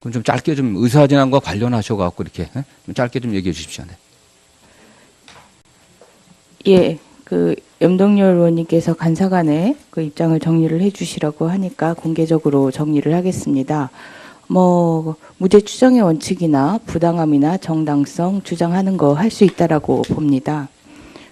그럼 좀 짧게 좀 의사진항과 관련하셔갖고 이렇게 예? 좀 짧게 좀 얘기해 주십시오. 네. 예, 그 염동열 의원님께서 간사간에 그 입장을 정리를 해주시라고 하니까 공개적으로 정리를 하겠습니다. 뭐 무죄 추정의 원칙이나 부당함이나 정당성 주장하는 거 할 수 있다라고 봅니다.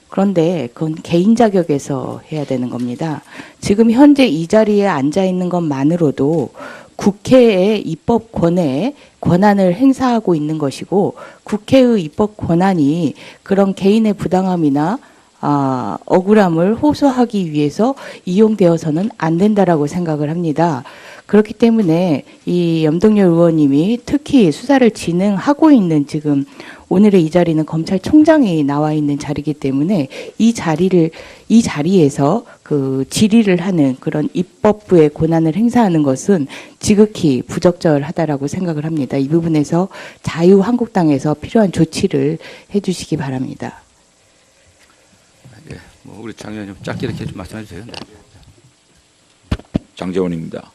그런데 그건 개인 자격에서 해야 되는 겁니다. 지금 현재 이 자리에 앉아 있는 것만으로도 국회의 입법 권에 권한을 행사하고 있는 것이고 국회의 입법 권한이 그런 개인의 부당함이나 아, 억울함을 호소하기 위해서 이용되어서는 안 된다라고 생각을 합니다. 그렇기 때문에 이 염동열 의원님이 특히 수사를 진행하고 있는 지금 오늘의 이 자리는 검찰총장이 나와 있는 자리이기 때문에 이 자리를 이 자리에서 그 질의를 하는 그런 입법부의 권한을 행사하는 것은 지극히 부적절하다라고 생각을 합니다. 이 부분에서 자유한국당에서 필요한 조치를 해주시기 바랍니다. 예, 뭐 우리 장 의원님 짧게 이렇게 좀 말씀해 주세요. 네. 장재원입니다.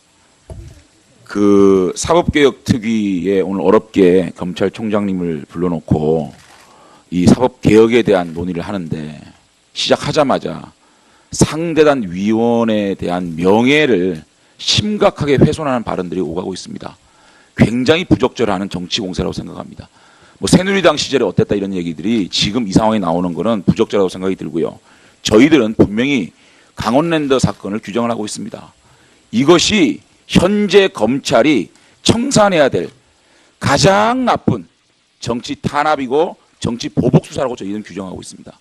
그 사법개혁 특위에 오늘 어렵게 검찰총장님을 불러놓고 이 사법개혁에 대한 논의를 하는데 시작하자마자 상대단 위원에 대한 명예를 심각하게 훼손하는 발언들이 오가고 있습니다. 굉장히 부적절한 정치 공세라고 생각합니다. 뭐 새누리당 시절에 어땠다 이런 얘기들이 지금 이 상황에 나오는 거는 부적절하다고 생각이 들고요. 저희들은 분명히 강원랜더 사건을 규정을 하고 있습니다. 이것이 현재 검찰이 청산해야 될 가장 나쁜 정치 탄압이고 정치 보복 수사라고 저희는 규정하고 있습니다.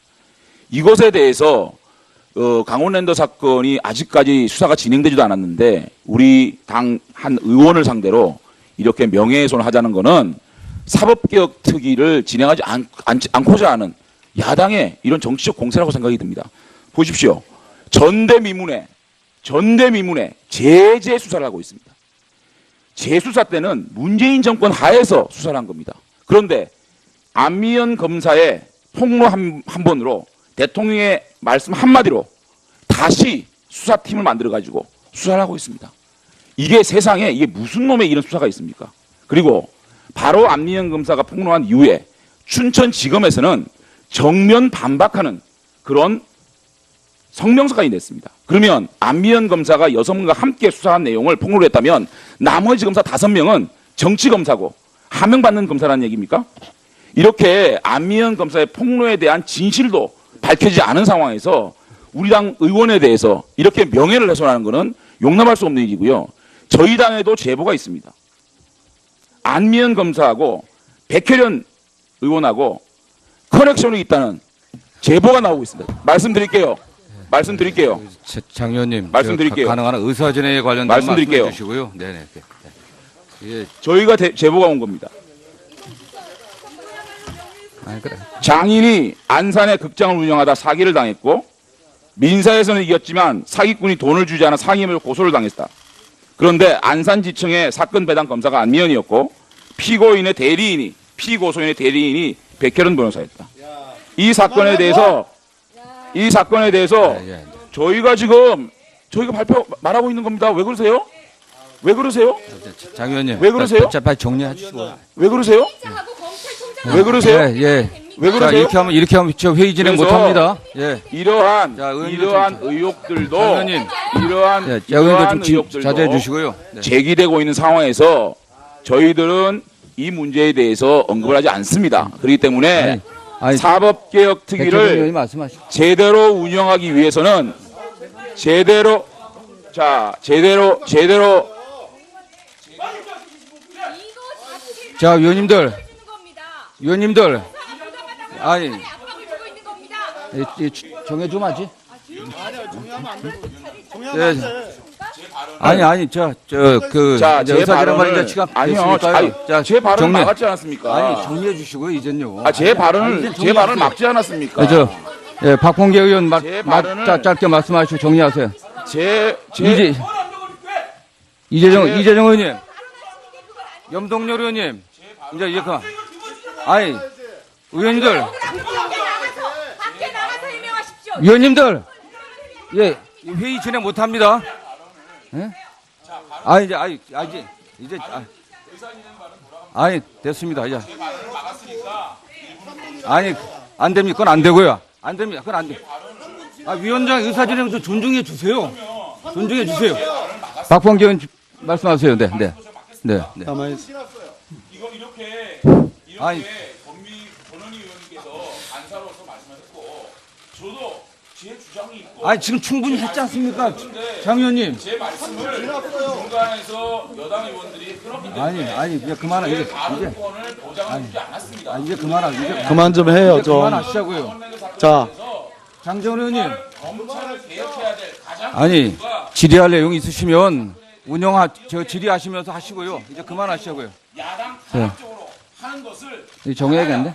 이것에 대해서 어, 강원랜더 사건이 아직까지 수사가 진행되지도 않았는데 우리 당 한 의원을 상대로 이렇게 명예훼손을 하자는 것은 사법개혁 특위를 진행하지 않, 않, 않 고자 하는 야당의 이런 정치적 공세라고 생각이 듭니다. 보십시오. 전대미문에 전대미문에 제재 수사를 하고 있습니다. 재수사 때는 문재인 정권 하에서 수사를 한 겁니다. 그런데 안미연 검사의 폭로 한, 한 번으로 대통령의 말씀 한마디로 다시 수사팀을 만들어 가지고 수사를 하고 있습니다. 이게 세상에 이게 무슨 놈의 이런 수사가 있습니까? 그리고 바로 안미연 검사가 폭로한 이후에 춘천지검에서는 정면 반박하는 그런 성명서까지 냈습니다. 그러면 안미연 검사가 여성과 함께 수사한 내용을 폭로를 했다면 나머지 검사 다섯 명은 정치 검사고 하명받는 검사라는 얘기입니까? 이렇게 안미연 검사의 폭로에 대한 진실도 밝혀지지 않은 상황에서 우리 당 의원에 대해서 이렇게 명예를 훼손하는 것은 용납할 수 없는 일이고요. 저희 당에도 제보가 있습니다. 안미연 검사하고 백혜련 의원하고 커넥션이 있다는 제보가 나오고 있습니다. 말씀드릴게요. 말씀드릴게요. 자- 장 의원님 말씀드릴게요. 저 가능한 의사진행에 관련된 말씀드릴게요. 주시고요. 네네. 네. 예, 저희가 대- 제보가 온 겁니다. 아니 그래. 장인이 안산의 극장을 운영하다 사기를 당했고 민사에서는 이겼지만 사기꾼이 돈을 주지 않아 상임을 고소를 당했다. 그런데 안산지청의 사건 배당 검사가 안미연이었고 피고인의 대리인이 피고소인의 대리인이 백혜련 변호사였다. 이 사건에 대해서 이 사건에 대해서 예, 예. 저희가 지금 저희가 발표 말하고 있는 겁니다. 왜 그러세요? 왜 그러세요? 자, 장 의원님. 왜 그러세요? 자, 빨리 정리해 주시고. 왜 그러세요? 왜 그러세요? 예, 예. 왜 자, 그러세요? 이렇게 하면 이렇게 하면 저 회의 진행 못 그래서 합니다. 예. 이러한 자, 이러한 좀- 의혹들도 장 의원님. 이러한 예, 자, 이러한 좀 지- 의혹들도 자제해 주시고요. 네. 제기되고 있는 상황에서 저희들은 이 문제에 대해서 언급을 하지 않습니다. 그렇기 때문에 아니, 아니, 사법개혁 특위를 말씀하시죠. 제대로 운영하기 위해서는 제대로 자 제대로 제대로 자, 의원님들, 의원님들. 아니, 주고 있는 겁니다. 예, 예, 주- 정해 좀 하지. 예. 아니 아니 저저그 자, 제 의사진행 관련 발언을- 시간 아니요, 됐으니까요. 아니, 자, 제 발언 정리. 막았지 않았습니까? 아니 정리해 주시고요 이젠요. 아, 제 발언을 이제 제. 발언을 막지 않았습니까? 네, 저 예, 박홍계 의원 말, 제말 발언을- 자, 짧게 말씀하시고 정리하세요. 제, 제 이제 이재정 제- 이재정 의원님, 염동열 의원님, 이제 이렇게 아니 의원님들, 밖에 나가서 해명하십시오. 위원님들, 예 회의 진행 못 합니다. 예? 아 이제 아 이제 이제 아, 아니 됐습니다. 이제 아니 안 됩니다. 그건 안 되고요. 안 됩니다. 그건 안 돼. 아 위원장 의사진행 좀 존중해 주세요. 존중해 주세요. 박범계 의원 말씀하세요. 네, 네, 네, 네. 가만히. 이건 이렇게 아니. 권미 권원희 의원님께서 간사로서 말씀하셨고 저도 제 주장이 있고 아니 지금 충분히 했지 않습니까, 장 의원님? 제 말씀을 중간에서 여당 의원들이 끊었기 때문에 아니, 아니 이제 그만하 이제 제 발언권을 이제 보장하지 않았습니다. 아, 이제 그만하 이제 그만 좀 해요, 이제 좀. 그만하시자고요. 자, 장재원 의원님. 검찰을 개혁해야 될 가장 아니 이유가 질의할 내용 있으시면 운영하 저 질의하시면서 하시고요. 이제 그만하시자고요. 야당 네. 탄압적으로 하는 것을 정해야겠는데?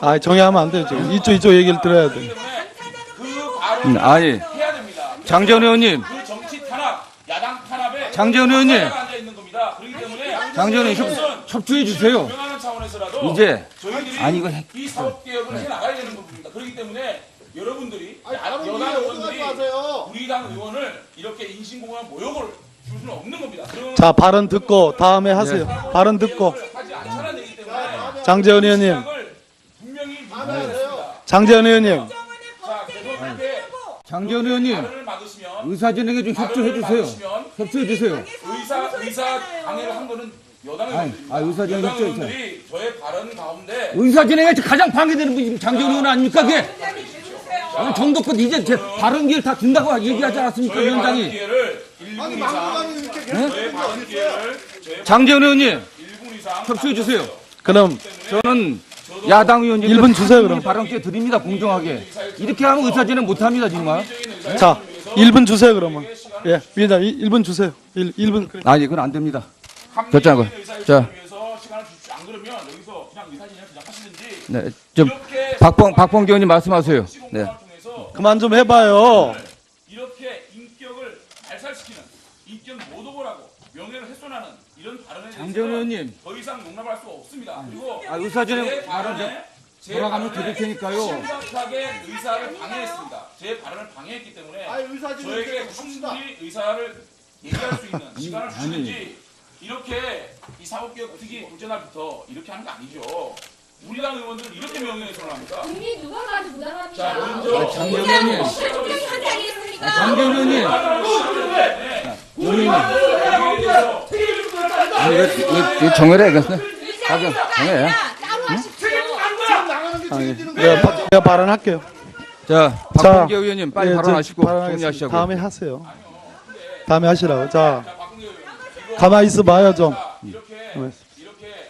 아, 정리하면 안 돼요. 지금 이쪽, 이쪽 얘기를 들어야 돼. 그 음, 아니 해야 됩니다. 장재원 의원님, 그 정치 탄압, 야당 탄압에 장재원 의원님. 박사가 앉아 있는 겁니다. 그렇기 때문에 장재원 의원님 협, 협조해 주세요. 명하는 차원에서라도 이제 저희들이 아니, 이거 해- 이 사업 개혁을 해 나가야 되는 겁니다. 그렇기 때문에 여러분들이 야- 여당 의원들이 우리 당 의원을 이렇게 인신공한 모욕을 줄 수는 없는 겁니다. 그런 자, 발언 듣고 다음에 하세요. 발언 듣고. 하지 않자는 얘기 때문에 장재원 의원님. 장재원 의원님. 장재원 의원님 의사진행에 좀 협조해 주세요. 협조해 주세요. 의사 의사 강의를 한 거는 여당 아니, 의원들입니다. 아, 의사진행 여당 협조해 의원들이 저의 발언 가운데 의사진행에 가장 방해되는 분이 장재원 의원 아닙니까 그게? 아니 정도껏 이제 제 발언 기회를 다 준다고 얘기하지 않았습니까 위원장이? 기회를 1분 이상 저의 발언 기회를 저의 장재원 의원님 1분 이상 협조해 주세요. 그럼 저는 야당 의원님 일분 주세요, 그럼. 발언 기회 드립니다 공정하게. 이렇게 하면 의사진행 못합니다 정말. 자, 1분 주세요, 그러면. 예, 위원장 1, 분 주세요. 1, 1분. 아니 그건 안 됩니다. 결정하고. 자. 네, 좀 박봉 박봉기 의원님 말씀하세요. 네. 그만 좀 해봐요. 이렇게 인격을 발살시키는 인격 모독을 하고 명예를 훼손하는 이런 발언에 장재원 의원님. 더 이상 용납할 수가 없습니다. 그리고 아, 제 발언 발언에 제 돌아가면 발언에 드릴 테니까요. 심각하게 의사를 방해했습니다. 제 발언을 방해했기 때문에 저에게 충분히 의사를 얘기할 수 있는 시간을 주시는지 이렇게 이 사법개혁 특위 둘째 날부터 이렇게 하는 거 아니죠. 우리 당 의원들을 이렇게 명예훼손을 합니까? 국민 누가 봐도 부당합니다. 자, 먼저 장재원 의원님. 대통령이 한지 아니겠습니까? 장재원 의원님. 아니 이거 이거, 이거 정해라 이거는. 가정 정해. 내가, 발언할게요. 자 자, 박봉기 의원님 빨리 예, 저 발언하시고. 정리하시고. 다음에 하세요. 다음에 하시라고. 자, 가만히 있어 봐요, 좀. 이렇게 가만히 있어. 이렇게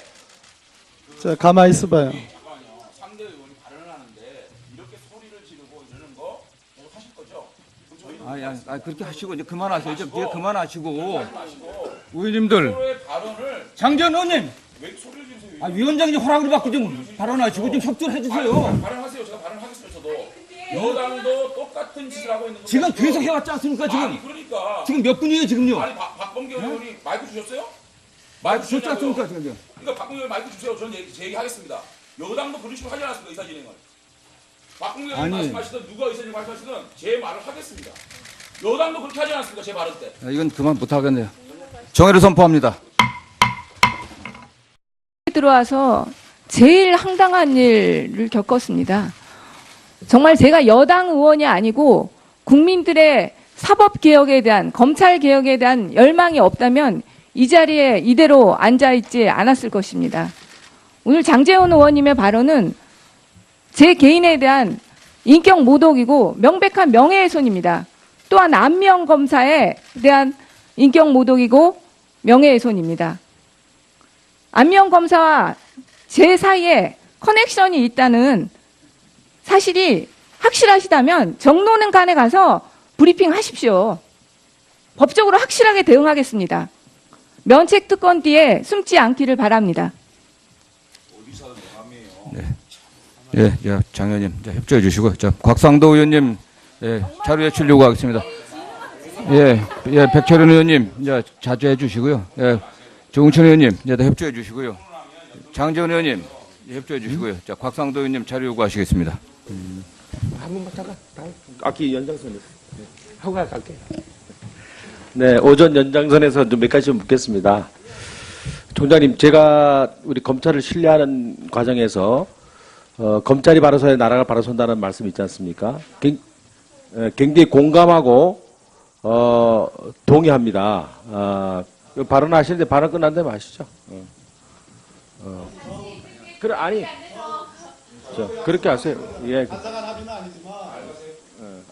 자, 가만히 있어 봐요. 잠깐만요. 상대 의원이 발언을 하는데 이렇게 소리를 지르고 이러는 거 계속 하실 거죠? 그럼 저희도 아니, 아니, 아니 그렇게 하시고 이제 그만하세요. 이제 이제 그만하시고 의원님들 장재원 의원님. 왜 소리를 지르세요? 아 위원장님 허락을 받고 좀 발언하시고 좀 협조를 해주세요. 발언하세요. 제가 발언하겠어요. 저도 여당도 똑같은 짓을 하고 있는 겁니다. 지금 계속 해왔지 않습니까 지금? 아니 그러니까 지금 몇 분이에요 지금요? 아니 박- 박범계 의원이 마이크 주셨어요? 마이크 줬지 않습니까 지금? 그러니까 박범계 의원 마이크 주세요. 저는 얘기, 제 얘기하겠습니다. 여당도 그런 식으로 하지 않았습니까? 의사 진행을. 박범계 의원 아니. 말씀하시든 누가 의사 진행 말씀하시든 제 말을 하겠습니다. 여당도 그렇게 하지 않았습니까? 제 발언 때. 아, 이건 그만 못하겠네요. 정회를 선포합니다. 들어와서 제일 황당한 일을 겪었습니다. 정말 제가 여당 의원이 아니고 국민들의 사법 개혁에 대한 검찰 개혁에 대한 열망이 없다면 이 자리에 이대로 앉아 있지 않았을 것입니다. 오늘 장재원 의원님의 발언은 제 개인에 대한 인격 모독이고 명백한 명예훼손입니다. 또한 안명 검사에 대한 인격 모독이고 명예훼손입니다. 안명 검사와 제 사이에 커넥션이 있다는 사실이 확실하시다면 정론은 간에 가서 브리핑 하십시오. 법적으로 확실하게 대응하겠습니다. 면책 특권 뒤에 숨지 않기를 바랍니다. 예, 예, 장 의원님 자, 협조해 주시고, 자 곽상도 의원님 예, 자료 제출 요구하겠습니다. 예, 예, 백철현 의원님 이제 자제해 주시고요. 예, 조웅천 의원님 이제 다 협조해 주시고요. 장재원 의원님 예, 협조해 주시고요. 자 곽상도 의원님 자료 요구하시겠습니다. 아기 연장선에서 네. 하고 갈게요. 네, 오전 연장선에서 좀 몇 가지 좀 묻겠습니다. 총장님, 제가 우리 검찰을 신뢰하는 과정에서 어, 검찰이 바로 서야 나라가 바로 선다는 말씀 있지 않습니까? 굉- 에, 굉장히 공감하고 어, 동의합니다. 아, 그 발언하시는데 발언 끝난 다음에 하시죠. 어. 어. 그래 아니, 저, 그렇게 하세요. 예.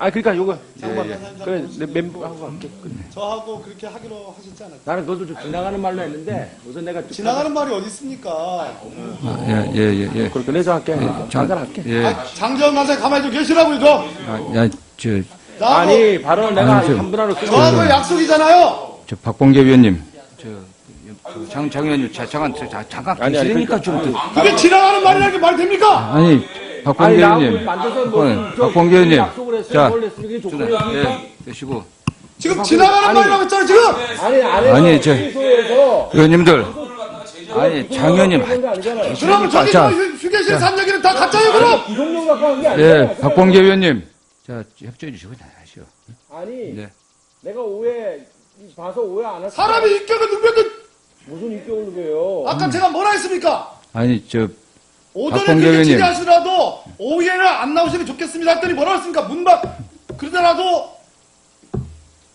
아 그러니까 요거 잠깐만. 그래 내 멤버하고 할게. 저하고 그렇게 하기로 하셨지 않았어요? 나는 그것도 좀 지나가는 말로 했는데 우선 내가 지나가는 말이 어디 있습니까? 아, 예, 예, 예, 예. 그렇게 내서 할게. 장- 잠깐 할게. 예. 아, 장재원 간사 가만히 좀 계시라고요 좀. 아, 야, 저, 나하고, 아니 발언 내가 아니, 저- 한 분하고 끊어. 저하고 약속이잖아요. 저 박봉계 위원님. 저, 그 장, 장 의원님, 자, 잠깐, 저, 자, 잠깐 아니, 아니, 계시니까 그러니까- 좀. 그게 지나가는 말이라는 게 말이 됩니까? 아니, 나하고 의원님. 박봉계 의원님. 자? 예, 되시고. 지금 지나가는. 말이라고 했잖아요 지금. 아니 아니, 저- 의원님들. 아니, 장 의원님. 그럼 저기 자, 저 휴- 휴게실 산 얘기는 다 가짜예요 그럼. 구속령 갖고 한게 아니야. 예, 박봉계 위원님. 자, 협조해 주시고 나가시오. 아니 네. 내가 오해 봐서 오해 안 했어. 사람이 인격을 누구든 무슨 인격을 누겨요? 아까 제가 뭐라 했습니까? 아니, 저, 오전에 그렇게 의원님. 질의하시더라도 오후에는 안 나오시면 좋겠습니다 했더니 뭐라 했습니까? 문박 그러더라도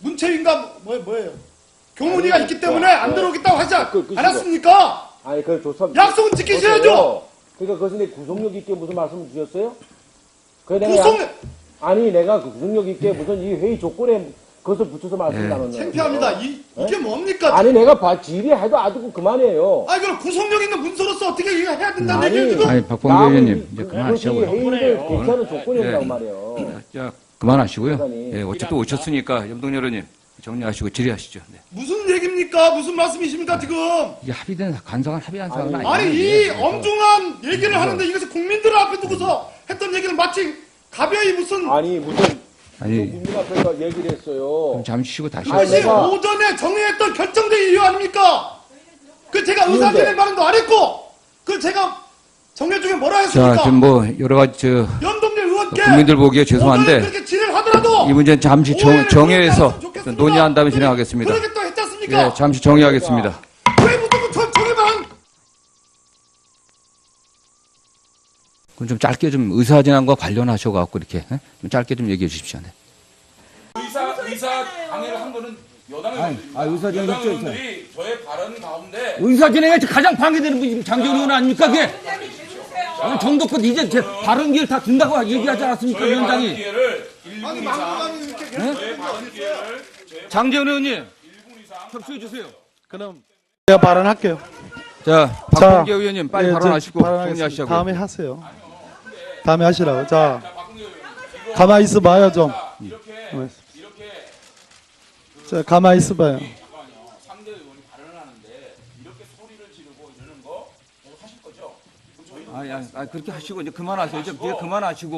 문체인가 뭐, 뭐예요? 교문이가 아니, 있기 때문에 그, 안 들어오겠다고 하지 않- 그, 그, 않았습니까? 아니 그걸 조사. 약속은 지키셔야죠. 그러니까 그것은 내 구속력 있게 무슨 말씀을 주셨어요? 그래 내가 구속 약- 아니 내가 그 구속력 있게 무슨 이 회의 조건에 그것을 붙여서 말씀 예. 나눴냐? 창피합니다. 이, 이게 뭡니까? 아니 내가 봐 질의해도 아주 그만해요. 아니 그럼 구속력 있는 문서로서 어떻게 이거 해야 된다는 아니, 얘기예요 지금? 아니, 박봉계 의원님. 이제 그만하시고요. 회의를 괜찮은 조건이었다고 예. 말이에요. 자, 그만하시고요. 예, 어쨌든 오셨으니까 염동열 의원님 정리하시고 질의하시죠. 네. 무슨 얘기입니까? 무슨 말씀이십니까 지금? 이게 합의된 간사간 합의한 사항은 아니, 아니에요. 아니 이 예, 예. 엄중한 얘기를 하는데 이것을 국민들을 앞에 두고서 했던 얘기는 마치 가벼이 무슨 아니 무슨 아니, 국민 앞에서 얘기를 했어요. 그럼 잠시 쉬고 다시 아니, 하세요. 내가- 오전에 정리했던 결정된 이유 아닙니까? 그 제가. 의사진행 발언도 안 했고 그 제가 정례 중에 뭐라 자, 했습니까? 지금 뭐 여러 가지 저 연동열 의원께 국민들 보기에 오전에 죄송한데 그렇게 진행하더라도 이 문제는 잠시 정, 오해를 정회에서 좋겠습니다. 논의한 다음에 진행하겠습니다. 그렇게 또 했지 않습니까? 예, 잠시 정의하겠습니다. 그럼 좀 짧게 좀 의사진행과 관련하셔 갖고 이렇게 예? 좀 짧게 좀 얘기해 주십시오. 네. 의사 의사 강의를 한 거는 여당의 아, 의사 진행 협조 있잖아요. 의원들이 저의 발언 가운데 의사 진행에 가장 방해되는 분이 장재원 의원 아닙니까, 그게? 아니, 정도껏 이제 제 발언 기회를 다 준다고 얘기하지 않았습니까, 저의 발언 위원장이? 기회를 1분 이상 저의 발언 기회를 장재원 의원님, 협조해 주세요. 그럼 제가 발언할게요. 자, 자, 박범계 의원님 빨리 예, 저 발언하시고 발언하겠습니다. 정리하시자고요. 다음에 하세요. 다음에 하시라고. 자, 가만히 있어봐요 좀. 가만히 있어. 자, 가만히 있어봐요. 상대 의원이 발언을 하는데 이렇게 소리를 지르고 이러는 거 하실 거죠? 아니, 아니, 아니, 그렇게 하시고 이제 그만하세요. 이제 이제 그만하시고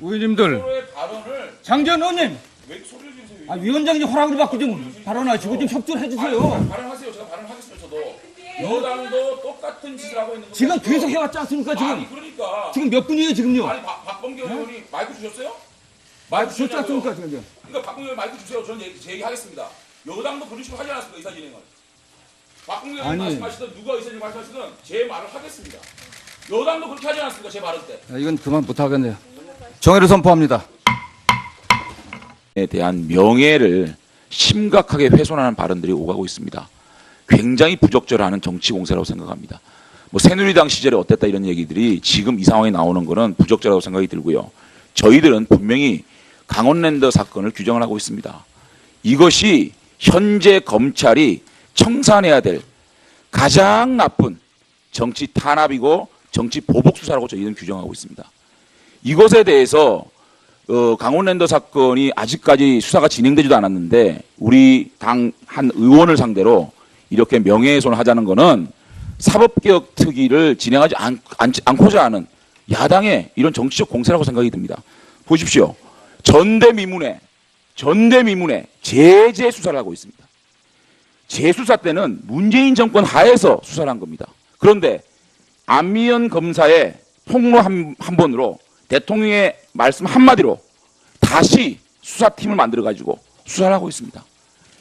의원님들 발언을 장재원 의원님, 왜 소리를 지르세요? 아, 위원장님 허락을 받고 좀 발언하시고 좀 협조를 해주세요. 발언하세요. 제가 발언하겠습니다. 여당도 똑같은 짓을 하고 있는 거 지금 계속 해왔지 않습니까, 아니 지금? 그러니까 지금 몇 분이에요, 지금요? 아니 박- 박범계 의원이 마이크 주셨어요? 마이크 줬지 주셨냐고요? 않습니까, 지금? 그러니까 의원 마이크 주세요. 저는 얘기, 제 얘기 하겠습니다. 여당도 그런 식으로 하지 않았습니까? 의사 진행을. 의원 아니. 말씀하시든 누가 의사 진행 말씀하시든 제 말을 하겠습니다. 여당도 그렇게 하지 않았습니까? 제 발언 때. 아, 이건 그만 못하겠네요. 정회를 선포합니다. 에 대한 명예를 심각하게 훼손하는 발언들이 오가고 있습니다. 굉장히 부적절한 정치 공세라고 생각합니다. 뭐 새누리당 시절에 어땠다 이런 얘기들이 지금 이 상황에 나오는 거는 부적절하다고 생각이 들고요. 저희들은 분명히 강원랜더 사건을 규정을 하고 있습니다. 이것이 현재 검찰이 청산해야 될 가장 나쁜 정치 탄압이고 정치 보복 수사라고 저희는 규정하고 있습니다. 이것에 대해서 어, 강원랜더 사건이 아직까지 수사가 진행되지도 않았는데 우리 당 한 의원을 상대로 이렇게 명예훼손을 하자는 것은 사법개혁 특위를 진행하지 않, 고자 하는 야당의 이런 정치적 공세라고 생각이 듭니다. 보십시오. 전대미문에 전대미문에 제재 수사를 하고 있습니다. 재수사 때는 문재인 정권 하에서 수사를 한 겁니다. 그런데 안미연 검사의 폭로 한, 한 번으로 대통령의 말씀 한마디로 다시 수사팀을 만들어 가지고 수사를 하고 있습니다.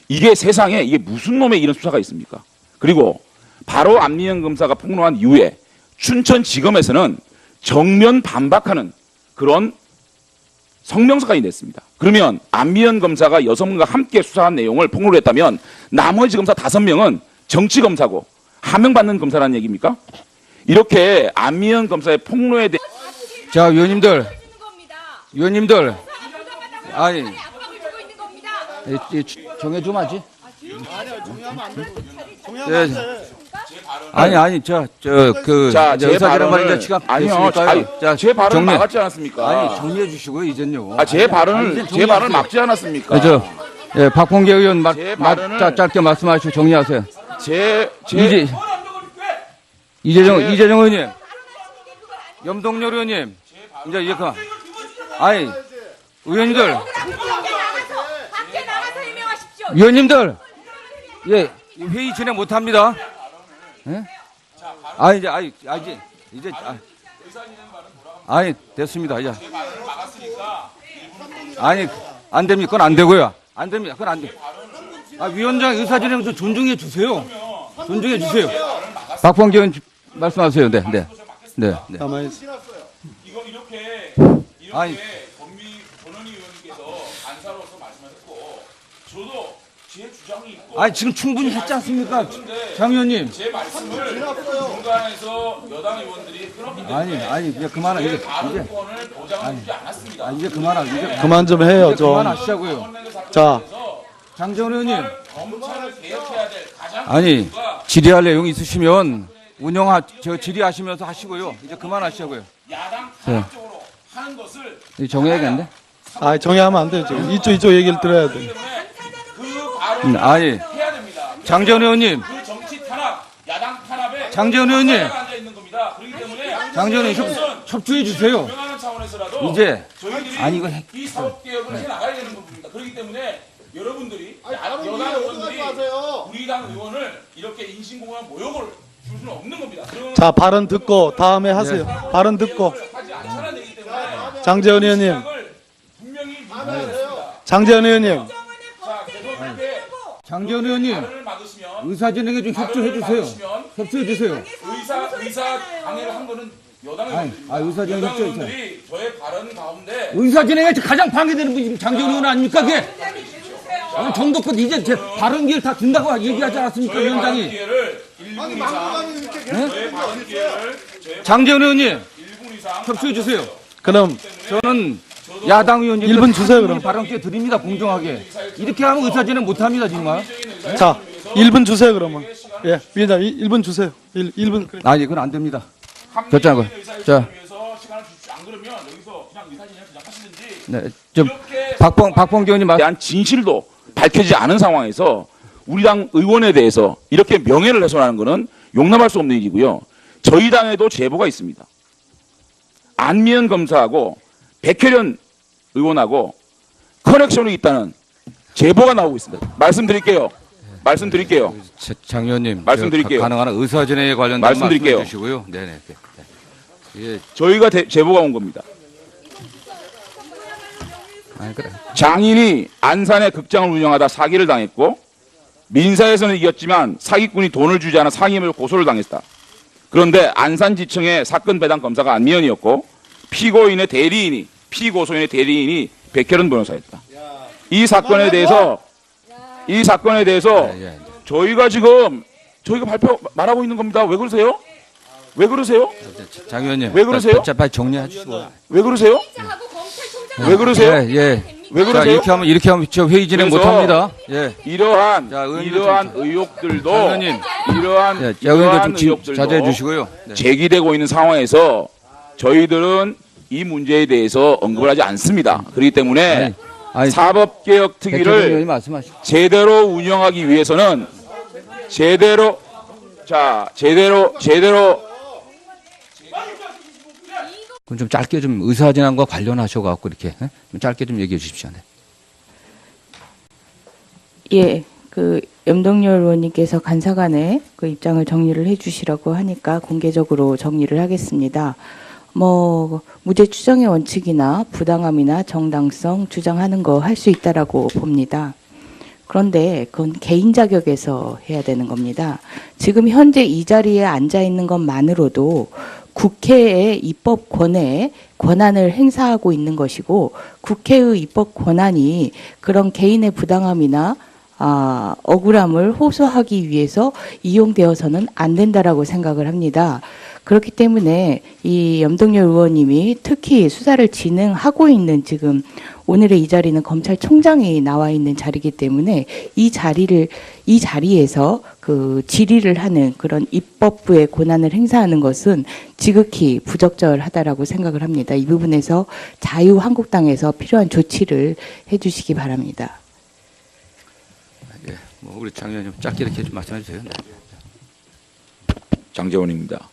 이게 세상에 이게 무슨 놈의 이런 수사가 있습니까? 그리고 바로 안미연 검사가 폭로한 이후에 춘천지검에서는 정면 반박하는 그런 성명서까지 냈습니다. 그러면 안미연 검사가 여성과 함께 수사한 내용을 폭로를 했다면 나머지 검사 다섯 명은 정치 검사고 하명 받는 검사라는 얘기입니까? 이렇게 안미연 검사의 폭로에 대해 자, 위원님들. 위원님들, 아니, 겁니다. 이- 이 주- 정해 좀 하지. 정리하면 예. 안 돼. 아니, 아니, 저, 저, 그, 자, 이제 제 의사결연 발언을 말인데 시간 아니요, 됐으니까요. 아니, 자, 제 발언 정리. 막았지 않았습니까? 아니, 정리해 주시고요, 이젠요. 아, 제 아니, 발언을 이제 제. 발언을 막지 않았습니까? 네, 저, 예, 박홍계 의원 말, 제 말, 발언을- 짜- 짧게 말씀하시고 정리하세요. 제, 제 이제, 이재정, 제- 이재정 의원님, 염동열 의원님, 이제 이제 그만. 아니, 의원님들, 밖에 나가서 밖에 나가서 해명하십시오. 위원님들, 예, 회의 진행 못 합니다. 예? 아, 이제, 아니, 아, 이제, 이제, 아, 아니, 됐습니다. 이제. 아니, 안 됩니까? 그건 안 되고요. 안 됩니다. 그건 안 돼. 아, 위원장 의사진행 좀 존중해 주세요. 존중해 주세요. 박범계 의원 말씀하세요. 네, 네. 네, 네. 가만히 있어. 이거 이렇게 아니, 이렇게 권미 권원희 의원님께서 안사로서 말씀하셨고 저도 제 주장이 있고 아니, 지금 충분히 했지 않습니까? 장 의원님. 제 말씀을 중간에서 여당 의원들이 끊었기 때문에 아니, 아니, 이제 그만하, 이제, 이제, 발언권을 보장하지 않았습니다. 아, 이제 그만하, 이제 그만 좀 해요, 좀. 그만하시자고요. 자, 장재원 의원님. 검찰을 개혁해야 될 가장 아니, 질의할 내용 있으시면 운영하, 저 질의하시면서 하시고요. 이제 그만하시자고요. 야당 네. 탄압적으로 하는 것을 이제 정해야겠네. 아, 정리하면 안 돼요, 지금. 이쪽, 이쪽 얘기를 들어야 돼. 아니, 해야 됩니다. 장재원 의원님, 그 정치 탄압, 야당 탄압에 장재원 의원님, 앉아 있는 겁니다. 그렇기 때문에 장재원 의원님 협, 협조해 주세요. 차원에서라도 이제, 저희들이 아니, 이거 해- 이 사업 개혁을 해 나가야 되는 겁니다. 그렇기 때문에 여러분들이 야- 여당 의원들이 우리 당 의원을 이렇게 인신공한 모욕을 줄 수는 없는 겁니다. 그런 자, 발언 듣고 다음에 하세요. 발언 듣고. 하지 않자는 얘기 때문에 장재원 의원님, 시작을 분명히 민주화했습니다. 장재원 의원님. 자, 계속 장재원 의원님, 의사진에게 좀 협조해 주세요. 협조해 주세요. 의사 의사 강의를 한 거는 여당 아니, 의원들입니다. 아, 의사진행 여당 협조해 의원들이 저의 발언 가운데 의사진행에 가장 방해되는 분이 장재원 의원 아닙니까 그게? 아니, 정도껏 이제 제 발언 기회를 다 준다고 얘기하지 않았습니까 저의 발언 위원장이? 기회를 1분 이상 저의 발언 기회를 저의 장재원 의원님, 1분 이상 협조해 주세요. 그럼 저는 야당 의원님 일분 주세요, 그럼. 발언 기회 드립니다 공정하게 이렇게 하면 의사진행 못합니다 정말 자, 1분 주세요, 그러면. 예, 위원장, 1분 주세요. 1, 1분. 아니 그건 안 됩니다 결정하고. 자. 네, 좀 박봉 박봉기 의원님 말 대한 진실도 밝혀지지 않은 상황에서 우리 당 의원에 대해서 이렇게 명예를 훼손하는 것은 용납할 수 없는 일이고요. 저희 당에도 제보가 있습니다. 안미연 검사하고 백혜련 의원하고 커넥션이 있다는 제보가 나오고 있습니다. 말씀드릴게요. 말씀드릴게요. 자, 장 의원님 말씀드릴게요. 저 가- 가능한 의사진행에 관련된 말씀드릴게요. 주시고요 네네 네, 네. 예 저희가 대- 제보가 온 겁니다. 아니 그래 장인이 안산의 극장을 운영하다 사기를 당했고 민사에서는 이겼지만 사기꾼이 돈을 주지 않아 상임을 고소를 당했다. 그런데 안산지청의 사건 배당 검사가 안미연이었고 피고인의 대리인이 피고소인의 대리인이 백혜련 변호사였다. 이 사건에 대해서 이 사건에 대해서. 저희가 지금 저희가 발표 말하고 있는 겁니다. 왜 그러세요? 왜 그러세요? 자, 장 의원님 왜 그러세요? 자, 빨리 정리해 주시고 왜 그러세요? 왜 그러세요? 예, 예. 왜 자 그러세요? 이렇게 하면 이렇게 하면 저 회의 진행 그래서- 못합니다 예 이러한 자, 의원님 이러한 좀- 의혹들도 장 의원님. 이러한 예, 자, 이러한 의원님 좀 지- 의혹들도 자제해 주시고요 네. 제기되고 있는 상황에서 저희들은 이 문제에 대해서 언급을 하지 않습니다. 그렇기 때문에 아니, 사법개혁 특위를 제대로 운영하기 위해서는 제대로 자 제대로 제대로 그럼 좀 짧게 좀 의사진행과 관련하셔 갖고 이렇게 예? 좀 짧게 좀 얘기해 주십시오 네. 예, 그 염동열 의원님께서 간사간에 그 입장을 정리를 해주시라고 하니까 공개적으로 정리를 하겠습니다. 뭐 무죄 추정의 원칙이나 부당함이나 정당성 주장하는 거 할 수 있다라고 봅니다. 그런데 그건 개인 자격에서 해야 되는 겁니다. 지금 현재 이 자리에 앉아 있는 것만으로도 국회의 입법 권에 권한을 행사하고 있는 것이고 국회의 입법 권한이 그런 개인의 부당함이나 아, 억울함을 호소하기 위해서 이용되어서는 안 된다라고 생각을 합니다. 그렇기 때문에 이 염동열 의원님이 특히 수사를 진행하고 있는 지금 오늘의 이 자리는 검찰총장이 나와 있는 자리이기 때문에 이 자리를 이 자리에서 그 질의를 하는 그런 입법부의 권한을 행사하는 것은 지극히 부적절하다라고 생각을 합니다. 이 부분에서 자유한국당에서 필요한 조치를 해주시기 바랍니다. 예, 뭐 우리 장 의원님 짧게 이렇게 좀 말씀해 주세요. 네. 장재원입니다.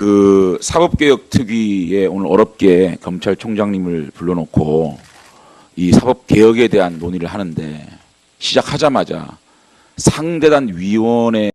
그 사법개혁 특위에 오늘 어렵게 검찰총장님을 불러놓고 이 사법개혁에 대한 논의를 하는데 시작하자마자 상대단 위원회